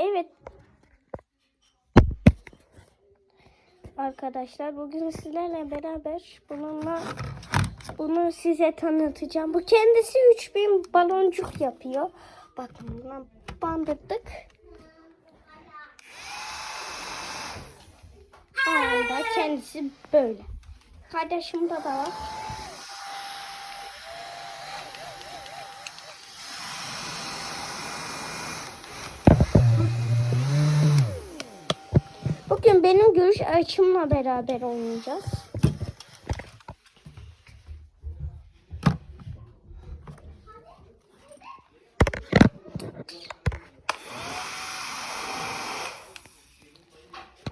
Evet. Arkadaşlar bugün sizlerle beraber bununla bunu size tanıtacağım. Bu kendisi 3000 baloncuk yapıyor. Bakın buna bandırdık. Anda kendisi böyle. Kardeşimde de var. Bugün benim görüş açımla beraber oynayacağız.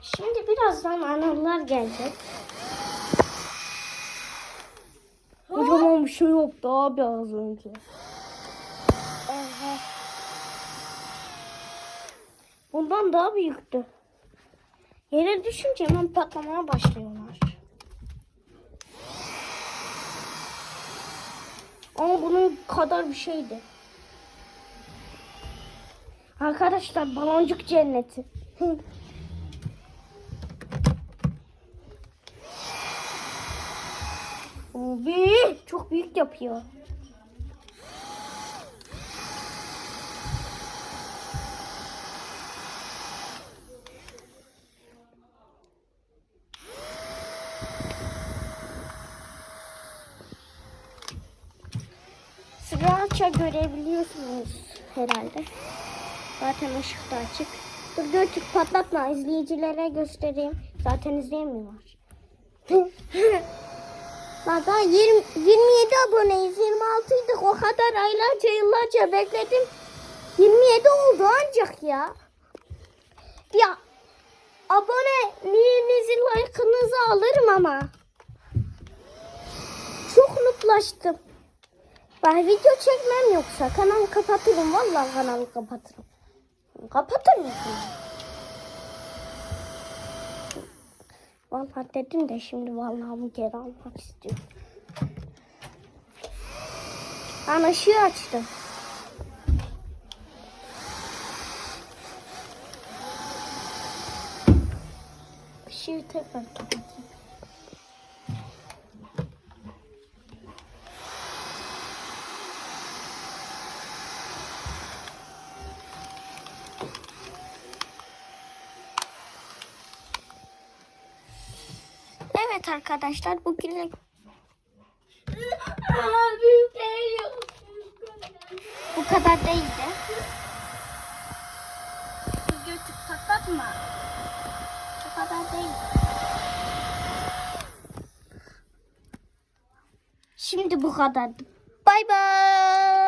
Şimdi birazdan analar gelecek. Kocaman bir şey yoktu abi az önce. Evet. Bundan daha büyüktü. Yere düşünce hemen patlamaya başlıyorlar. Ama bunun kadar bir şeydi. Arkadaşlar baloncuk cenneti. Abi çok büyük yapıyor. Sıraça görebiliyorsunuz herhalde. Zaten ışık da açık. Dur götür patlatma izleyicilere göstereyim. Zaten izleyemiyorlar. Bak daha 20, 27 aboneyiz. 26 idik. O kadar aylarca yıllarca bekledim. 27 oldu ancak ya. Ya aboneliğinizi like'ınızı alırım ama. Çok mutlaştım. Ben video çekmem yoksa kanalı kapatırım. Vallahi kanalı kapatırım. Kapatır mısın? Vallahi dedim de şimdi vallahi bu geri almak istiyorum. Ben ışığı açtım. Işığı tekrar kapatayım. Evet arkadaşlar bugün bu kadar değildi. Götür patlatma. Bu kadar değil. Şimdi bu kadardı. Bay bay.